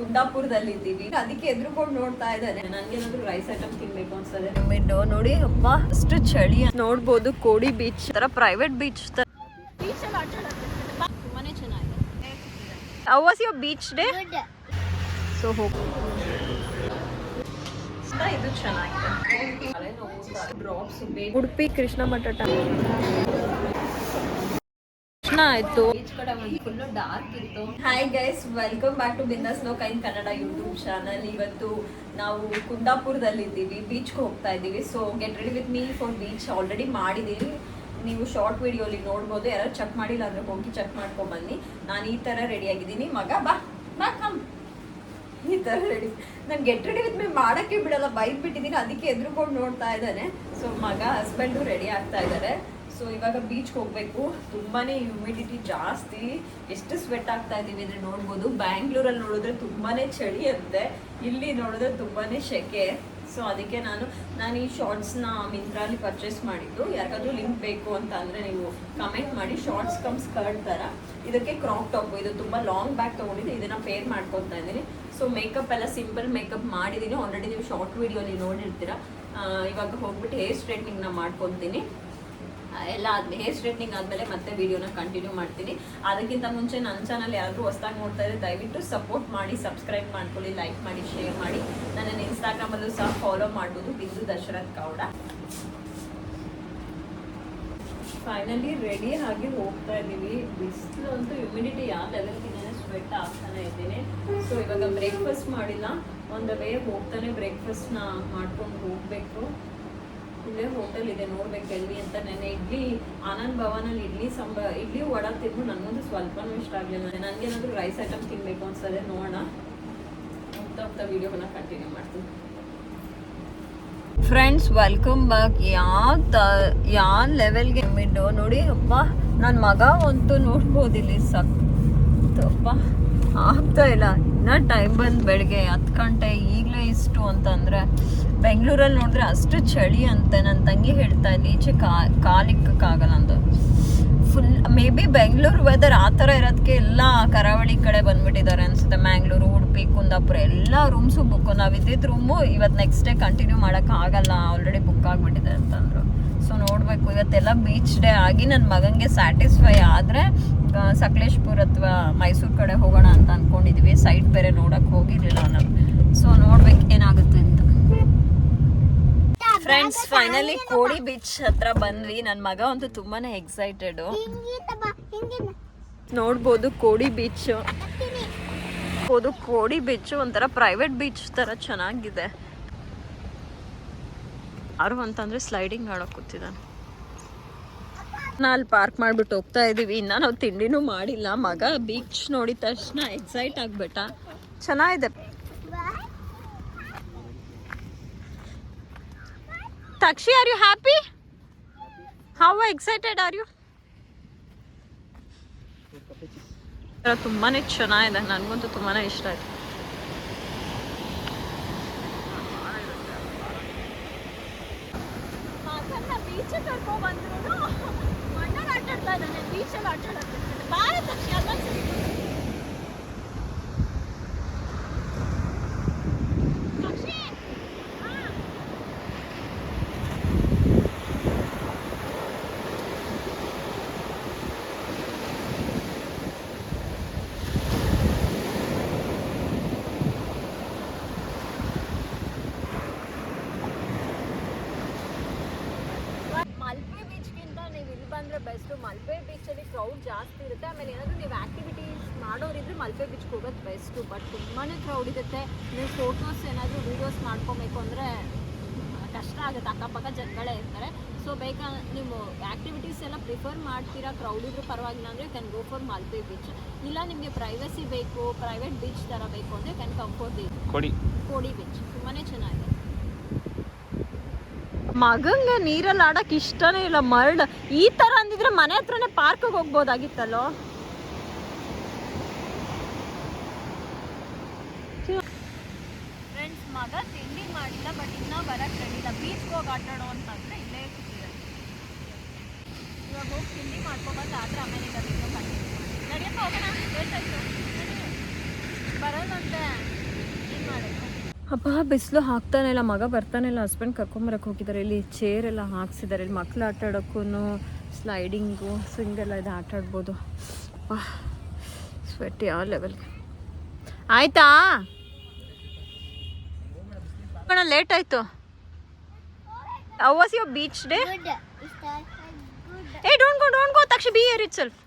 ಕುಂದಾಪುರದಲ್ಲಿ ಇದ್ದೀವಿ ಅದಕ್ಕೆ ಎದುರುಕೊಂಡು ನೋಡ್ತಾ ಇದ್ದಾನೆ. ನನ್ಗೇನಾದ್ರು ರೈಸ್ ಐಟಮ್ ತಿನ್ಬೇಕು ಅನ್ಸ್ತದೆ. ಮಿಡ್ಡು ನೋಡಿ ಅಪ್ಪ ಅಷ್ಟು ಚಳಿ ನೋಡ್ಬೋದು ಕೋಡಿ ಬೀಚ್ ತರ ಪ್ರೈವೇಟ್ ಬೀಚ್ ತರ ತುಂಬಾನೇ ಚೆನ್ನಾಗಿದೆ. How was your beach day so ಹೋಗಿ ಇದು ಚೆನ್ನಾಗಿದೆ. ಡ್ರಾಪ್ಸ್ ಉಡುಪಿ ಕೃಷ್ಣ ಮಠ ಕೃಷ್ಣ ಆಯ್ತು. ಡಾರ್ಕ್ ಇತ್ತು. Hi guys welcome back to Bindaas Loka ಕೈನ್ Kannada YouTube channel ಇವತ್ತು ನಾವು ಕುಂದಾಪುರದಲ್ಲಿ ಇದ್ದೀವಿ ಬೀಚ್ಗೆ ಹೋಗ್ತಾ ಇದ್ದೀವಿ. So get ready with me for beach already ಮಾಡಿದ್ದೀವಿ ನೀವು ಶಾರ್ಟ್ ವಿಡಿಯೋಲಿ ನೋಡ್ಬೋದು. ಯಾರು ಚೆಕ್ ಮಾಡಿಲ್ಲ ಅಂದ್ರೆ ಹೋಗಿ ಚೆಕ್ ಮಾಡ್ಕೊಂಬನ್ನಿ. ನಾನು ಈ ತರ ರೆಡಿ ಆಗಿದ್ದೀನಿ. ಮಗ, ಬಾ ಬಾ ಈ ತರ ರೆಡಿ ನಾನು ಗೆಟ್ ರೆಡಿ ವಿತ್ ಮೀ ಮಾಡಕ್ಕೆ ಬಿಡಲ್ಲ ಬೈಕ್ ಬಿಟ್ಟಿದ್ದೀನಿ ಅದಕ್ಕೆ ಎದುರುಕೊಂಡು ನೋಡ್ತಾ ಇದ್ದಾನೆ. ಸೊ ಮಗ ಹಸ್ಬೆಂಡು ರೆಡಿ ಆಗ್ತಾ ಇದ್ದಾರೆ. ಸೊ ಇವಾಗ ಬೀಚ್ಗೆ ಹೋಗಬೇಕು. ತುಂಬಾ ಹ್ಯೂಮಿಡಿಟಿ ಜಾಸ್ತಿ. ಎಷ್ಟು ಸ್ವೆಟ್ ಆಗ್ತಾ ಇದ್ದೀವಿ ಅಂದರೆ ನೋಡ್ಬೋದು. ಬ್ಯಾಂಗ್ಳೂರಲ್ಲಿ ನೋಡಿದ್ರೆ ತುಂಬಾ ಚಳಿ ಅಂತೆ. ಇಲ್ಲಿ ನೋಡಿದ್ರೆ ತುಂಬಾ ಸೆಕೆ. ಸೊ ಅದಕ್ಕೆ ನಾನು ನಾನು ಈ ಶಾರ್ಟ್ಸ್ನ ಮಿಂತ್ರಲ್ಲಿ ಪರ್ಚೇಸ್ ಮಾಡಿದ್ದು. ಯಾರಿಗಾದ್ರೂ ಲಿಂಕ್ ಬೇಕು ಅಂತ ಅಂದರೆ ನೀವು ಕಮೆಂಟ್ ಮಾಡಿ. ಶಾರ್ಟ್ಸ್ ಕಮ್ ಸ್ಕರ್ಟ್ ಥರ ಇದಕ್ಕೆ ಕ್ರಾಪ್ ಟಾಪ್ ಇದು ತುಂಬ ಲಾಂಗ್ ಬ್ಯಾಗ್ ತೊಗೊಂಡಿದ್ದು. ಇದನ್ನು ಪೇರ್ ಮಾಡ್ಕೊತಾ ಇದ್ದೀನಿ. ಸೊ ಮೇಕಪ್ ಎಲ್ಲ ಸಿಂಪಲ್ ಮೇಕಪ್ ಮಾಡಿದ್ದೀನಿ. ಆಲ್ರೆಡಿ ನೀವು ಶಾರ್ಟ್ ವೀಡಿಯೋಲಿ ನೋಡಿರ್ತೀರ. ಇವಾಗ ಹೋಗ್ಬಿಟ್ಟು ಹೇರ್ ಸ್ಟ್ರೈಟ್ನಿಂಗ್ನ ಮಾಡ್ಕೊತೀನಿ ಎಲ್ಲ ಹೇರ್ ಸ್ಟ್ರೈಟ್ನಿಂಗ್ ಆದಮೇಲೆ ಮತ್ತೆ ವಿಡಿಯೋನ ಕಂಟಿನ್ಯೂ ಮಾಡ್ತೀನಿ. ಅದಕ್ಕಿಂತ ಮುಂಚೆ ನನ್ನ ಚಾನಲ್ ಯಾರಾದರೂ ಹೊಸ್ದಾಗಿ ನೋಡ್ತಾ ಇದ್ರೆ ದಯವಿಟ್ಟು ಸಪೋರ್ಟ್ ಮಾಡಿ ಸಬ್ಸ್ಕ್ರೈಬ್ ಮಾಡ್ಕೊಳ್ಳಿ ಲೈಕ್ ಮಾಡಿ ಶೇರ್ ಮಾಡಿ. ನನ್ನನ್ನು ಇನ್ಸ್ಟಾಗ್ರಾಮಲ್ಲೂ ಸಹ ಫಾಲೋ ಮಾಡ್ಬೋದು. ಬಿಂದು ದಶರಥ್ ಗೌಡ. ಫೈನಲಿ ರೆಡಿ ಆಗಿ ಹೋಗ್ತಾ ಇದ್ದೀವಿ. ಬಿಸಿಲು ಅಂತೂ ಹ್ಯುಮಿಡಿಟಿ ಯಾವ ಲೆವೆಲ್ಗಿದೆ ಸ್ವೆಟ್ ಆಗ್ತಾನೆ ಇದ್ದೀನಿ. ಸೊ ಇವಾಗ ಬ್ರೇಕ್ಫಾಸ್ಟ್ ಮಾಡಿಲ್ಲ. ಒಂದು ವೇ ಹೋಗ್ತಾನೆ ಬ್ರೇಕ್ಫಾಸ್ಟ್ನ ಮಾಡ್ಕೊಂಡು ಹೋಗಬೇಕು. ಇಲ್ಲೇ ಹೋಟೆಲ್ ಇದೆ, ನೋಡ್ಬೇಕು ಎಲ್ಲಿ ಅಂತ ನೆನೆ. ಇಡ್ಲಿ, ಆನಂದ್ ಭವನಲ್ಲಿ ಇಡ್ಲಿ ಸಂಬ ಇಡ್ಲಿ ವಡ ತಿಂದು ನನಗಂತೂ ಸ್ವಲ್ಪನೂ ಇಷ್ಟ ಆಗಲಿಲ್ಲ. ನನಗೇನಾದ್ರೂ ರೈಸ್ ಐಟಮ್ ತಿನ್ಬೇಕು ಅನ್ಸದೆ ನೋಡೋಣ. ಹೋಗ್ತಾ ಹೋಗ್ತಾ ವಿಡಿಯೋನ ಕಂಟಿನ್ಯೂ ಮಾಡ್ತೀನಿ. ಫ್ರೆಂಡ್ಸ್ ವೆಲ್ಕಮ್ ಬ್ಯಾಕ್ ಯಾವ ತ, ಯಾವ ಲೆವೆಲ್ಗೆ ಮಿಡ್ಡು ನೋಡಿ ಅಪ್ಪ ನನ್ನ ಮಗ ಅಂತೂ ನೋಡ್ಬೋದು ಇಲ್ಲಿ ಅಪ್ಪ ಆಗ್ತಾ ಇಲ್ಲ. ಇನ್ನ ಟೈಮ್ ಬಂದು ಬೆಳಗ್ಗೆ ಹತ್ತು ಗಂಟೆ ಈಗಲೇ ಇಷ್ಟು ಅಂತಂದರೆ ಬೆಂಗಳೂರಲ್ಲಿ ನೋಡಿದ್ರೆ ಅಷ್ಟು ಚಳಿ ಅಂತೆ ನನ್ನ ತಂಗಿ ಹೇಳ್ತಾ ಇದ್ದೆ ಈಚೆ ಕಾ ಕಾಲಿಕ್ಕಾಗಲ್ಲ ಅಂತ full maybe Bengaluru weather ಆ ಥರ ಇರೋದಕ್ಕೆ ಎಲ್ಲ ಕರಾವಳಿ ಕಡೆ ಬಂದ್ಬಿಟ್ಟಿದ್ದಾರೆ ಅನಿಸುತ್ತೆ. ಮ್ಯಾಂಗ್ಳೂರು, ಉಡುಪಿ, ಕುಂದಾಪುರ, ಎಲ್ಲ ರೂಮ್ಸು ಬುಕ್ ನಾವು ಇದ್ದಿದ್ದು ರೂಮು ಇವತ್ತು ನೆಕ್ಸ್ಟ್ ಡೇ ಕಂಟಿನ್ಯೂ ಮಾಡೋಕ್ಕಾಗಲ್ಲ ಆಲ್ರೆಡಿ ಬುಕ್ ಆಗಿಬಿಟ್ಟಿದೆ ಅಂತಂದರು. ಸೊ ನೋಡಬೇಕು, ಇವತ್ತೆಲ್ಲ ಬೀಚ್ ಡೇ ಆಗಿ ನನ್ನ ಮಗನಿಗೆ ಸ್ಯಾಟಿಸ್ಫೈ ಆದರೆ ಸಕಲೇಶ್ಪುರ ಅಥವಾ ಮೈಸೂರು ಕಡೆ ಹೋಗೋಣ ಅಂತ ಅಂದ್ಕೊಂಡಿದ್ವಿ ಸೈಟ್ ಬೇರೆ ನೋಡೋಕೆ ಹೋಗಿರಲಿಲ್ಲ ನಾವು. ಸೊ ನೋಡ್ಬೇಕು ಏನಾಗುತ್ತೆ ಅಂತ. ಫ್ರೆಂಡ್ಸ್ ಫೈನಲಿ ಕೋಡಿ ಬೀಚ್ ಹತ್ರ ಬಂದ್ವಿ. ನನ್ನ ಮಗ ಅಂತೂ ತುಂಬಾನೇ ಎಕ್ಸೈಟೆಡ್ ನೋಡ್ಬೋದು ಕೋಡಿ ಬೀಚ್ ನೋಡ್ಬೋದು ಕೋಡಿ ಬೀಚ್ ಒಂಥರ ಪ್ರೈವೇಟ್ ಬೀಚ್ ತರ ಚೆನ್ನಾಗಿದೆ. ಯಾರು ಅಂತಂದ್ರೆ ಸ್ಲೈಡಿಂಗ್ ಆಡೋಕೆ ಕೂತಿದ್ದಾನೆ. ನಾ ಅಲ್ಲಿ ಪಾರ್ಕ್ ಮಾಡ್ಬಿಟ್ಟು ಹೋಗ್ತಾ ಇದೀವಿ. ಇನ್ನ ನಾವು ತಿಂಡಿನೂ ಮಾಡಿಲ್ಲ. ಮಗ ಬೀಚ್ ನೋಡಿದ ತಕ್ಷಣ ಎಕ್ಸೈಟ್ ಆಗ್ಬಿಟ್ಟ. ಚೆನ್ನಾಗಿದೆ. Takshi are you happy how excited are you ತುಂಬಾನೇ ಚೆನ್ನಾಗಿದೆ. ನನಗಂತೂ ತುಂಬಾನೇ ಇಷ್ಟ ಆಯ್ತು ಬೀಚ್ ಕರ್ಕೊಂಡ್ ಬಂದ್ರು ಮಣ್ಣಲ್ಲಿ ಆಟ ಆಡ್ತಾ ಇದ್ದಾನೆ ಬೀಚಲ್ಲಿ ಆಟ ಆಡಕ್ಕೆ ಬಾರ ತಕ್ಷಣ ಮಲ್ಪೆ ಬೀಚ್ಗಿಂತ ನೀವು ಇಲ್ಲಿ ಬಂದರೆ ಬೆಸ್ಟು ಮಲ್ಪೆ ಬೀಚಲ್ಲಿ ಕ್ರೌಡ್ ಜಾಸ್ತಿ ಇರುತ್ತೆ. ಆಮೇಲೆ ಏನಾದರೂ ನೀವು ಆ್ಯಕ್ಟಿವಿಟೀಸ್ ಮಾಡೋರಿದ್ರೆ ಮಲ್ಪೆ ಬೀಚ್ಗೆ ಹೋಗೋದು ಬೆಸ್ಟು ಬಟ್ ತುಂಬಾ ಕ್ರೌಡ್ ಇರುತ್ತೆ. ನೀವು ಫೋಟೋಸ್ ಏನಾದರೂ ವೀಡಿಯೋಸ್ ಮಾಡ್ಕೊಬೇಕು ಅಂದರೆ ಕಷ್ಟ ಆಗುತ್ತೆ. ಅಕ್ಕಪಕ್ಕ ಜನಗಳೇ ಇರ್ತಾರೆ. ಸೊ ಬೇಕಾ ನೀವು ಆ್ಯಕ್ಟಿವಿಟೀಸ್ ಎಲ್ಲ ಪ್ರಿಫರ್ ಮಾಡ್ತೀರಾ? ಕ್ರೌಡ್ ಇದ್ರೂ ಪರವಾಗಿಲ್ಲ ಅಂದರೆ can go for Malpe beach ಇಲ್ಲ ನಿಮಗೆ ಪ್ರೈವಸಿ ಬೇಕು ಪ್ರೈವೇಟ್ ಬೀಚ್ ಥರ ಬೇಕು ಅಂದರೆ ಕ್ಯಾನ್ ಕಮ್ ಫಾರ್ ಬೀಚ್ ಕೊಡಿ. ಕೋಡಿ ಬೀಚ್ ತುಂಬಾ ಚೆನ್ನಾಗಿದೆ. ಮಗಂಗೆ ನೀರಲ್ಲಿ ಆಡಕ್ ಇಷ್ಟನೇ ಇಲ್ಲ. ಮರಳು. ಈ ತರ ಅಂದಿದ್ರೆ ಮನೆ ಹತ್ರನೇ ಪಾರ್ಕಿಗೆ ಹೋಗ್ಬೋದಾಗಿತ್ತಲ್ಲೋ? ಫ್ರೆಂಡ್ಸ್ ಮಗ ತಿಂಡಿ ಮಾಡಿಲ್ಲ ಬಟ್ ಇನ್ನ ಬರಕ್ ರೆಡಿಲ್ಲ ಬೀಚ್ಗೆ ಹೋಗಿ ಆಟಾಡೋ ಅಂತಂದ್ರೆ ಇಲ್ಲೇ ಕೂತಿದೆ. ಇವಾಗ ಹೋಗಿ ತಿಂಡಿ ಮಾಡ್ಕೊಬಂದು ಆದ್ರೆ ಆಮೇಲೆ ಈಗ ಇನ್ನೂ ಹೋಗೋಣ ನಡಿಯಪ್ಪ, ಹೋಗೋಣ? ಬರೋದಂತೆ. ಆಯ್ತು ನಡಿ. ಅಪ್ಪ ಬಿಸಿಲು ಹಾಕ್ತಾನೆ ಇಲ್ಲ ಮಗ ಬರ್ತಾನೆ ಇಲ್ಲ ಹಸ್ಬೆಂಡ್ ಕರ್ಕೊಂಬರಕ್ಕೆ ಹೋಗಿದ್ದಾರೆ. ಇಲ್ಲಿ ಚೇರ್ ಎಲ್ಲ ಹಾಕ್ಸಿದ್ದಾರೆ. ಇಲ್ಲಿ ಮಕ್ಳು ಆಟ ಆಡೋಕ್ಕೂ ಸ್ಲೈಡಿಂಗು ಸ್ವಿಂಗೆಲ್ಲ ಇದೆ ಆಟ ಆಡ್ಬೋದು. ಸ್ವೆಟ್ ಯಾವ ಲೆವೆಲ್ಗೆ ಆಯ್ತಾ? ಲೇಟ್ ಆಯ್ತು. ವಾಸ್ ಯೋ ಬೀಚ್ ಡೇ ಏ ಡೋಂಟ್ ಗೋ ಡೋಂಟ್ ಗೋ ತಕ್ಷಣ be here itself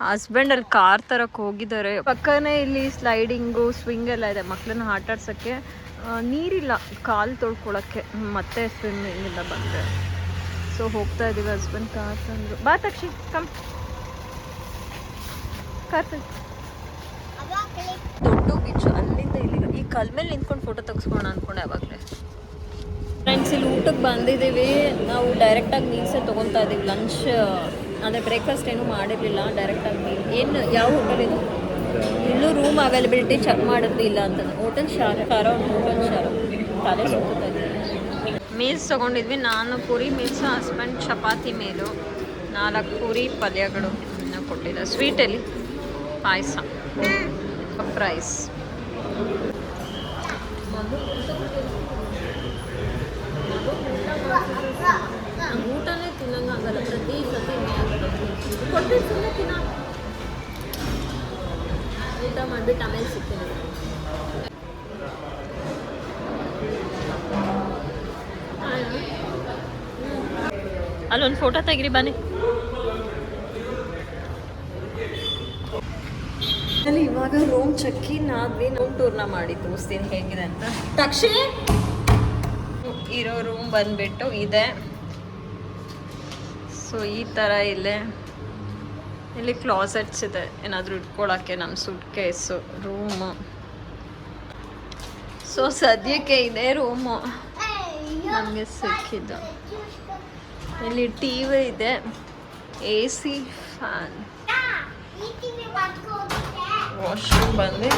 husband ಅಲ್ಲಿ ಕಾರ್ ತರಕ್ ಹೋಗಿದ್ದಾರೆ. ಪಕ್ಕನೇ ಇಲ್ಲಿ ಸ್ಲೈಡಿಂಗು ಸ್ವಿಂಗ್ ಎಲ್ಲ ಇದೆ. ಮಕ್ಕಳನ್ನ ಆಟ ಆಡ್ಸಕ್ಕೆ ನೀರಿಲ್ಲ. ಕಾಲು ತೊಳ್ಕೊಳಕ್ಕೆ. ಮತ್ತೆ ಸ್ವಿಮ್ಮಿಂಗ್ ಇಂದ ಬಂದ್ರೆ ಸೊ ಹೋಗ್ತಾ ಇದೀವಿ ಹಸ್ಬೆಂಡ್ ಕಾರ್ ತಂದ್ರು ಬಾ ತಕ್ಷಿ ಕಮ್ ಕಾರ್ ದೊಡ್ಡ ಬೀಚ್ ಅಲ್ಲಿಂದ ಇಲ್ಲಿ ಈ ಕಲ್ ಮೇಲೆ ನಿಂತ್ಕೊಂಡು ಫೋಟೋ ತೆಗೆಸ್ಕೋಣ ಅನ್ಕೊಂಡೆ ಅವಾಗಲೇ ಫ್ರೆಂಡ್ಸ್ ಇಲ್ಲಿ ಊಟಕ್ಕೆ ಬಂದಿದ್ದೀವಿ. ನಾವು ಡೈರೆಕ್ಟಾಗಿ ಮೀಲ್ಸೇ ತೊಗೊತಾ ಇದ್ದೀವಿ ಲಂಚ್ ಅಂದರೆ ಬ್ರೇಕ್ಫಾಸ್ಟ್ ಏನೂ ಮಾಡಿರಲಿಲ್ಲ ಡೈರೆಕ್ಟಾಗಿ ಮೀಲ್ ಏನು ಯಾವ ಹೋಟೆಲ್ ಇದು? ಇಲ್ಲೂ ರೂಮ್ ಅವೈಲಬಿಲಿಟಿ ಚೆಕ್ ಮಾಡೋದಿಲ್ಲ ಇಲ್ಲ ಅಂತ. ಹೋಟೆಲ್ ಶಾರ ಶಾರ ಹೋಟೆಲ್ ಶಾರ ತಲೆ ಸುತ್ತಾ ಮೀಲ್ಸ್ ತೊಗೊಂಡಿದ್ವಿ. ನಾನು ಪೂರಿ ಮೀಲ್ಸ್ ಹಸ್ಬೆಂಡ್ ಚಪಾತಿ ಮೇಲು ನಾಲ್ಕು ಪೂರಿ ಪಲ್ಯಗಳು ಇನ್ನು ಕೊಟ್ಟಿದ್ದೆ. ಸ್ವೀಟಲ್ಲಿ ಪಾಯಸ. ಪ್ರೈಸ್ ಊಟನೇ ತಿನ್ನಂಗಾಗಲ್ಲ ಪ್ರತಿ ಸತಿ ಊಟ ಆಮೇಲೆ ಅಲ್ಲೊಂದು ಫೋಟೋ ತೆಗಿರಿ, ಬನ್ನಿ. ಅಲ್ಲಿ ಇವಾಗ ರೂಮ್ ಚಕ್ಕಿ ಆದ್ವಿ ರೂಮ್ ಟೂರ್ನ ಮಾಡಿ ತೋರಿಸ್ತೀನಿ ಹೇಗಿದೆ ಅಂತ. ತಕ್ಷಣ ಇರೋ ರೂಮ್ ಬಂದ್ಬಿಟ್ಟು ಇದೆ. ಸೊ ಈ ಥರ ಇಲ್ಲೇ ಇಲ್ಲಿ ಕ್ಲಾಸೆಟ್ಸ್ ಇದೆ. ಏನಾದರೂ ಇಟ್ಕೊಳ್ಳೋಕ್ಕೆ ನಮ್ಮ ಸೂಟ್ ಕೇಸು ರೂಮು ಸೊ ಸದ್ಯಕ್ಕೆ ಇದೆ ರೂಮು ನಮಗೆ ಸಿಕ್ಕಿದ್ದು. ಇಲ್ಲಿ ಟಿ ವಿ ಇದೆ ಎ ಸಿ ಫ್ಯಾನ್ ವಾಶ್ರೂಮ್ ಬಂದು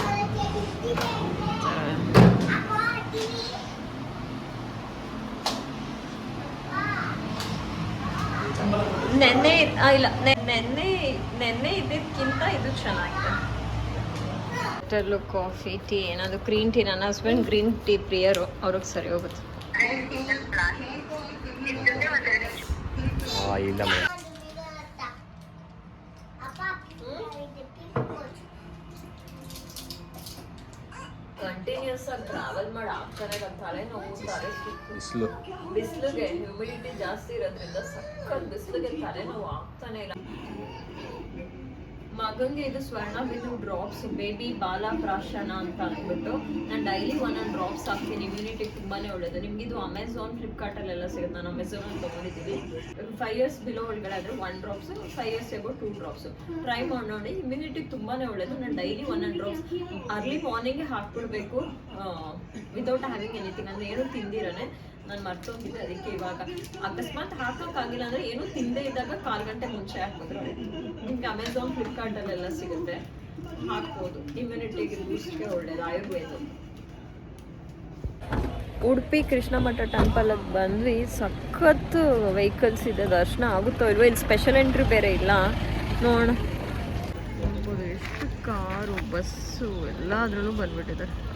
ನೆನ್ನೆ ಆ, ಇಲ್ಲ, ನೆನ್ನೆ ನೆನ್ನೆ ಇದ್ದಿದ್ದಕ್ಕಿಂತ ಇದು ಚೆನ್ನಾಗಿದೆ. ಹೋಟೆಲ್ಲು ಕಾಫಿ ಟೀ ಏನಾದ್ರು ಗ್ರೀನ್ ಟೀ ನನ್ನ ಹಸ್ಬೆಂಡ್ ಗ್ರೀನ್ ಟೀ ಪ್ರಿಯರು, ಅವ್ರಿಗೆ ಸರಿ ಹೋಗುತ್ತೆ. ಇಲ್ಲ ಮೇಡಮ್ ಕಂಟಿನ್ಯೂಸ್ ಆಗಿ ಟ್ರಾವೆಲ್ ಮಾಡಿ ಆಗ್ತಾನೆ ಇಲ್ಲ ತಲೆ ನೋವು ತಲೆ ಸುತ್ತು ಬಿಸಿಲು. ಬಿಸಿಲಿಗೆ ಹ್ಯೂಮಿಡಿಟಿ ಜಾಸ್ತಿ ಇರೋದ್ರಿಂದ ಸಖತ್ ಬಿಸಿಲಿಗೆ ತಲೆನೋವು ಆಗ್ತಾನೆ ಇಲ್ಲ. ಮಗಂಗೆ ಇದು ಸ್ವರ್ಣ ಬಿದ್ದು ಡ್ರಾಪ್ಸ್ ಬೇಬಿ ಬಾಲ ಪ್ರಾಶನ ಅಂತ ಅಂದ್ಬಿಟ್ಟು ನಾನು ಡೈಲಿ ಒಂದೊಂದು ಡ್ರಾಪ್ಸ್ ಹಾಕ್ತೀನಿ. ಇಮ್ಯುನಿಟಿ ತುಂಬಾನೇ ಒಳ್ಳೇದು. ನಿಮ್ಗೆ ಇದು ಅಮೆಝಾನ್ ಫ್ಲಿಪ್ಕಾರ್ಟಲ್ಲೆಲ್ಲ ಸಿಗುತ್ತೆ? ನಾನು ಅಮೆಝಾನ್ ಅಲ್ಲಿ ತೊಗೊಂಡಿದ್ದೀನಿ. ಫೈವ್ ಇಯರ್ಸ್ ಬಿಲೋ ಒಳಗಡೆ ಆದರೆ one drops five years ago two drops try ಮಾಡಿ ನೋಡಿ ಇಮ್ಯುನಿಟಿ ತುಂಬಾನೇ ಒಳ್ಳೇದು. ನಾನು ಡೈಲಿ ಒಂದೊಂದು ಡ್ರಾಪ್ಸ್ ಅರ್ಲಿ ಮಾರ್ನಿಂಗ್ ಹಾಕ್ಬಿಡ್ಬೇಕು. ವಿತೌಟ್ ಹ್ಯಾವಿಂಗ್ ಎನಿಥಿಂಗ್ ಅಂದ್ರೆ ಏನು ತಿಂದಿರನೆ. ನಾನು ಮರ್ತೋಗಿದ್ದೆ ಅದಕ್ಕೆ ಇವಾಗ ಅಕಸ್ಮಾತ್ ಹಾಕೋಕ್ಕಾಗಿಲ್ಲ ಅಂದ್ರೆ ಏನು ತಿಂದೇ ಇದ್ದಾಗ ಕಾಲ್ ಗಂಟೆ ಮುಂಚೆ ಹಾಕಿದ್ರೆ ನಿಮ್ಗೆ ಅಮೆಝಾನ್ ಫ್ಲಿಪ್ಕಾರ್ಟಲ್ಲೆಲ್ಲ ಸಿಗುತ್ತೆ. ಹಾಕ್ಬೋದು. ಇಮ್ಯುನಿಟಿಗೆ ಬೂಸ್ಟ್ಗೆ ಒಳ್ಳೇದು, ಆಯುರ್ವೇದ. ಉಡುಪಿ ಕೃಷ್ಣ ಮಠ ಅಲ್ಲಿ ಬಂದ್ವಿ. ಸಖತ್ ವೆಹಿಕಲ್ಸ್ ಇದೆ. ದರ್ಶನ ಆಗುತ್ತೋ ಇಲ್ವೋ? ಇಲ್ಲಿ ಸ್ಪೆಷಲ್ ಎಂಟ್ರಿ ಬೇರೆ ಇಲ್ಲ. ನೋಡೋಣ. ಎಷ್ಟು ಕಾರು, ಬಸ್ಸು ಎಲ್ಲಾದ್ರೂ ಬಂದ್ಬಿಟ್ಟಿದ್ದಾರೆ.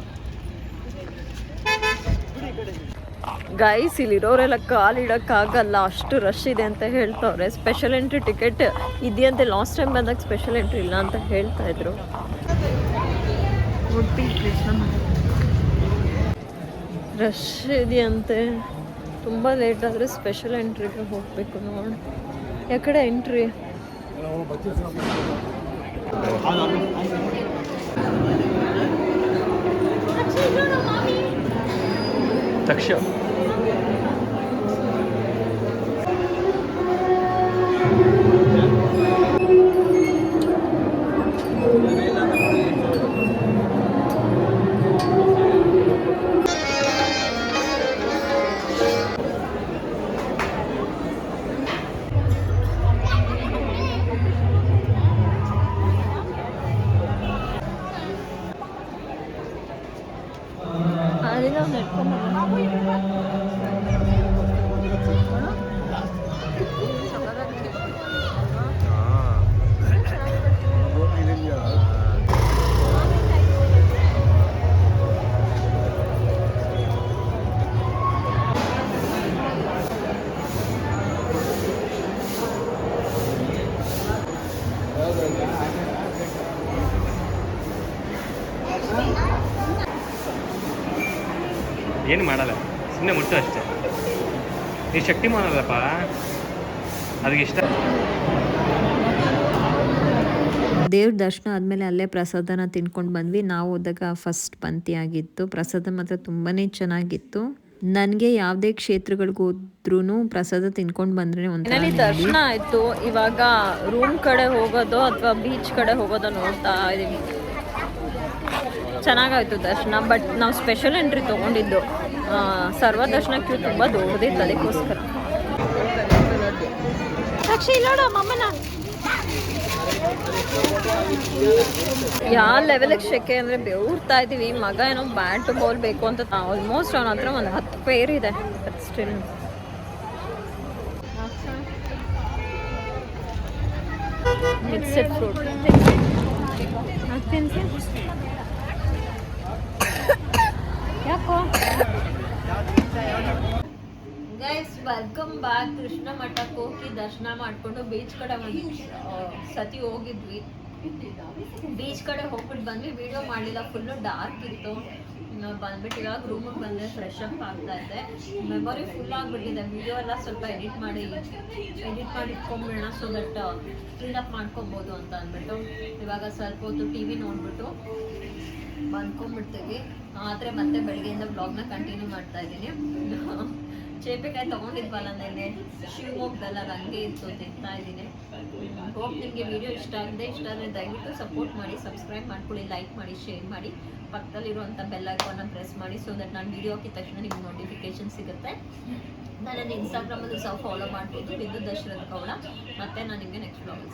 ಗೈಸ್ ಇಲ್ಲಿರೋರೆಲ್ಲ ಕಾಲಿಡೋಕ್ಕಾಗಲ್ಲ ಅಷ್ಟು ರಶ್ ಇದೆ ಅಂತ ಹೇಳ್ತವ್ರೆ. ಸ್ಪೆಷಲ್ ಎಂಟ್ರಿ ಟಿಕೆಟ್ ಇದೆಯಂತೆ. ಲಾಸ್ಟ್ ಟೈಮ್ ಬಂದಾಗ ಸ್ಪೆಷಲ್ ಎಂಟ್ರಿ ಇಲ್ಲ ಅಂತ ಹೇಳ್ತಾ ಇದ್ರು. ರಶ್ ಇದೆಯಂತೆ. ತುಂಬ ಲೇಟ್ ಆದರೆ ಸ್ಪೆಷಲ್ ಎಂಟ್ರಿಗೆ ಹೋಗಬೇಕು ನೋಡಿ. ಯಾಕಡೆ ಎಂಟ್ರಿ ತಕ್ಷಣ Thank you. ಏನು ಮಾಡಲ್ಲ. ಸುಮ್ಮನೆ ಮುಟ್ಟು ಅಷ್ಟೇ. ನೀ ಶಕ್ತಿ ಮಾಡಲ್ಲಪ್ಪ ಅದಕ್ಕೆ ಇಷ್ಟ. ದೇವ್ರ ದರ್ಶನ ಆದಮೇಲೆ ಅಲ್ಲೇ ಪ್ರಸಾದನ ತಿನ್ಕೊಂಡು ಬಂದ್ವಿ. ನಾವು ಹೋದಾಗ ಫಸ್ಟ್ ಪಂಕ್ತಿ ಆಗಿತ್ತು. ಪ್ರಸಾದ ಮಾತ್ರ ತುಂಬಾ ಚೆನ್ನಾಗಿತ್ತು. ನನಗೆ ಯಾವುದೇ ಕ್ಷೇತ್ರಗಳಿಗೆ ಹೋದ್ರೂ ಪ್ರಸಾದ ತಿನ್ಕೊಂಡು ಬಂದ್ರೆ ಒಂಥರ ದರ್ಶನ ಆಯಿತು. ಇವಾಗ ರೂಮ್ ಕಡೆ ಹೋಗೋದು ಅಥವಾ ಬೀಚ್ ಕಡೆ ಹೋಗೋದು ನೋಡ್ತಾ ಇದ್ದೀವಿ ಚೆನ್ನಾಗಾಯ್ತು ದರ್ಶನ ಬಟ್ ನಾವು ಸ್ಪೆಷಲ್ ಎಂಟ್ರಿ ತೊಗೊಂಡಿದ್ದು. ಸರ್ವ ದರ್ಶನ ಕ್ಯೂ ತುಂಬ ದೊಡ್ಡದಿತ್ತು ಅದಕ್ಕೋಸ್ಕರ ಸಾಕ್ಷಿ ಇಲ್ಲೋಡು ಮಮ್ಮನ. ಯಾವ ಲೆವೆಲಿಗೆ ಶೆಕೆ ಅಂದರೆ ಬೆವರ್ತಾ ಇದ್ದೀವಿ. ಮಗ ಏನೋ ಬ್ಯಾಟ್ ಬಾಲ್ ಬೇಕು ಅಂತ ಆಲ್ಮೋಸ್ಟ್ ಅವನ ಹತ್ರ ಒಂದು ಹತ್ತು ಪೇರ್ ಇದೆ. ಸ್ಟಿಲ್ ಮಿಕ್ಸೆಡ್ ಫ್ರೂಟ್ ಯಾಕೋ? ಗೈಸ್ ವೆಲ್ಕಮ್ ಬ್ಯಾಕ್ ಕೃಷ್ಣ ಮಠಕ್ಕೆ ಹೋಗಿ ದರ್ಶನ ಮಾಡಿಕೊಂಡು ಬೀಚ್ ಕಡೆ ಒಂದು ಸತಿ ಹೋಗಿದ್ವಿ. ಬೀಚ್ ಕಡೆ ಹೋಗ್ಬಿಟ್ಟು ಬಂದ್ವಿ. ವಿಡಿಯೋ ಮಾಡಲಿಲ್ಲ ಫುಲ್ಲು ಡಾರ್ಕ್ ಇತ್ತು. ಬಂದ್ಬಿಟ್ಟು ಇವಾಗ ರೂಮಿಗೆ ಬಂದರೆ ಫ್ರೆಶ್ ಅಪ್ ಆಗ್ತಾ ಇದೆ. ಮೆಮೊರಿ ಫುಲ್ ಆಗಿಬಿಟ್ಟಿದೆ. ವಿಡಿಯೋ ಎಲ್ಲ ಸ್ವಲ್ಪ ಎಡಿಟ್ ಮಾಡಿ ಎಡಿಟ್ ಮಾಡಿ ಇಟ್ಕೊಂಬಿಡೋಣ ಸೊ ದಟ್ ಕ್ಲೀನಪ್ ಮಾಡ್ಕೊಬೋದು ಅಂತ ಅಂದ್ಬಿಟ್ಟು. ಇವಾಗ ಸ್ವಲ್ಪ ಹೊತ್ತು ಟಿ ವಿ ನೋಡ್ಬಿಟ್ಟು. ಬಂದ್ಕೊಂಡ್ಬಿಡ್ತೀವಿ. ಆದರೆ ಮತ್ತೆ ಬೆಳಿಗ್ಗೆಯಿಂದ ಬ್ಲಾಗ್ನ ಕಂಟಿನ್ಯೂ ಮಾಡ್ತಾ ಇದ್ದೀನಿ. ಚೇಪೆಕಾಯಿ ತಗೊಂಡಿದ್ವಲ್ಲ ನನಗೆ ಶಿವಮೊಗ್ಗದಲ್ಲ ಹಂಗೆ ಇತ್ತು ತಿಂತಾ ಇದ್ದೀನಿ. ಹೋಪ್ ನಿಮಗೆ ವಿಡಿಯೋ ಇಷ್ಟ ಆಗಿದೆ. ಇಷ್ಟ ಆದರೆ ದಯವಿಟ್ಟು ಸಪೋರ್ಟ್ ಮಾಡಿ ಸಬ್ಸ್ಕ್ರೈಬ್ ಮಾಡ್ಕೊಳ್ಳಿ ಲೈಕ್ ಮಾಡಿ ಶೇರ್ ಮಾಡಿ. ಪಕ್ಕದಲ್ಲಿರುವಂಥ ಬೆಲ್ ಐಕಾನ್ನ ಪ್ರೆಸ್ ಮಾಡಿ ಸೊ ದಟ್ ನಾನು ವಿಡಿಯೋ ಹಾಕಿದ ತಕ್ಷಣ ನಿಮ್ಗೆ ನೋಟಿಫಿಕೇಶನ್ ಸಿಗುತ್ತೆ. ನಾನು ಇನ್ಸ್ಟಾಗ್ರಾಮಲ್ಲೂ ಸಹ ಫಾಲೋ ಮಾಡ್ಬೋದು. ವಿದ್ಯುತ್ ದಶರಥ ಕೌಡ ಮತ್ತೆ ನಾನು ನಿಮಗೆ ನೆಕ್ಸ್ಟ್ ಬ್ಲಾಗ್